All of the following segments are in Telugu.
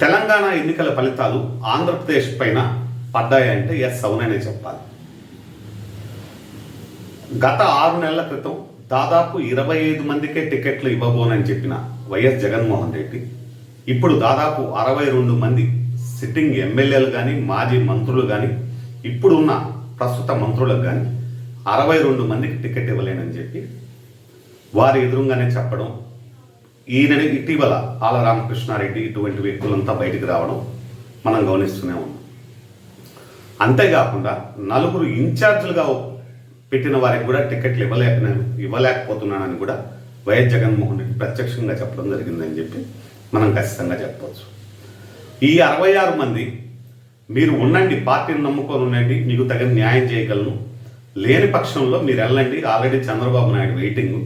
తెలంగాణ ఎన్నికల ఫలితాలు ఆంధ్రప్రదేశ్ పైన పడ్డాయంటే ఎస్ అవుననే చెప్పాలి. గత ఆరు నెలల క్రితం దాదాపు ఇరవై ఐదు మందికే టికెట్లు ఇవ్వబోనని చెప్పిన వైఎస్ జగన్మోహన్ రెడ్డి ఇప్పుడు దాదాపు అరవై రెండు మంది సిట్టింగ్ ఎమ్మెల్యేలు కానీ మాజీ మంత్రులు కానీ ఇప్పుడున్న ప్రస్తుత మంత్రులకు కానీ అరవై రెండు మందికి టికెట్ ఇవ్వలేనని చెప్పి వారి ఎదురుగానే చెప్పడం ఈయన ఇటీవల ఆల రామకృష్ణారెడ్డి ఇటువంటి వ్యక్తులంతా బయటికి రావడం మనం గమనిస్తూనే ఉన్నాం. అంతేకాకుండా నలుగురు ఇన్ఛార్జీలుగా పెట్టిన వారికి కూడా టికెట్లు ఇవ్వలేక ఇవ్వలేకపోతున్నానని కూడా వైఎస్ జగన్మోహన్ రెడ్డి ప్రత్యక్షంగా చెప్పడం జరిగిందని చెప్పి మనం ఖచ్చితంగా చెప్పవచ్చు ఈ అరవై ఆరు మంది మీరు ఉండండి పార్టీని నమ్ముకొని ఉండండి మీకు తగిన న్యాయం చేయగలను. లేని పక్షంలో మీరు వెళ్ళండి. ఆల్రెడీ చంద్రబాబు నాయుడు వెయిటింగ్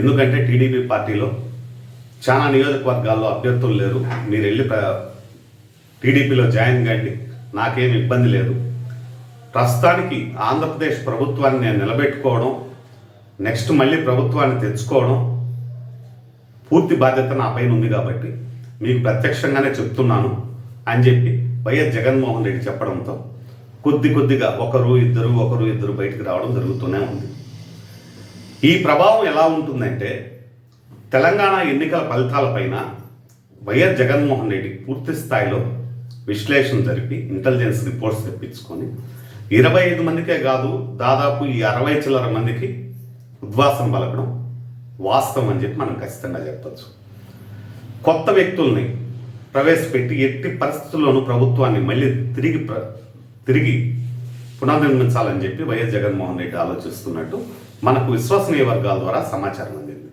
ఎందుకంటే టీడీపీ పార్టీలో చాలా నియోజకవర్గాల్లో అభ్యర్థులు లేరు. మీరు వెళ్ళి టీడీపీలో జాయిన్ కండి. నాకేం ఇబ్బంది లేదు. ప్రస్తుతానికి ఆంధ్రప్రదేశ్ ప్రభుత్వాన్ని నేను నిలబెట్టుకోవడం నెక్స్ట్ మళ్ళీ ప్రభుత్వాన్ని తెచ్చుకోవడం పూర్తి బాధ్యత నా పైన ఉంది కాబట్టి మీకు ప్రత్యక్షంగానే చెప్తున్నాను అని చెప్పి వైఎస్ జగన్మోహన్ రెడ్డి చెప్పడంతో కొద్ది కొద్దిగా ఒకరు ఇద్దరు ఒకరు ఇద్దరు బయటికి రావడం జరుగుతూనే ఉంది. ఈ ప్రభావం ఎలా ఉంటుందంటే తెలంగాణ ఎన్నికల ఫలితాలపైన వైఎస్ జగన్మోహన్ రెడ్డి పూర్తి స్థాయిలో విశ్లేషణ జరిపి ఇంటెలిజెన్స్ రిపోర్ట్స్ తెప్పించుకొని ఇరవై ఐదు మందికే కాదు దాదాపు ఈ అరవై చిల్లర మందికి ఉద్వాసం పలకడం వాస్తవం అని చెప్పి మనం ఖచ్చితంగా చెప్పచ్చు. కొత్త వ్యక్తుల్ని ప్రవేశపెట్టి ఎట్టి పరిస్థితుల్లోనూ ప్రభుత్వాన్ని మళ్ళీ తిరిగి ప్ర తిరిగి పునర్నిర్మించాలని చెప్పి వైఎస్ జగన్మోహన్ రెడ్డి ఆలోచిస్తున్నట్టు మనకు విశ్వసనీయ వర్గాల ద్వారా సమాచారం అందింది.